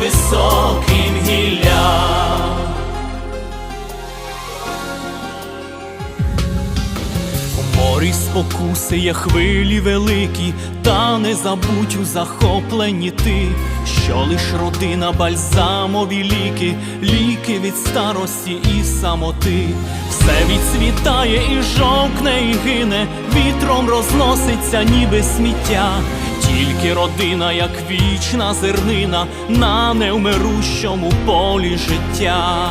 високим гіллям. У морі спокуси є хвилі великі, та не забудь у захопленні ти, що лиш родина бальзамові ліки, ліки від старості і самоти, все відцвітає і жовкне, і гине, вітром розноситься, ніби сміття. Тільки родина, як вічна зернина, на невмирущому полі життя.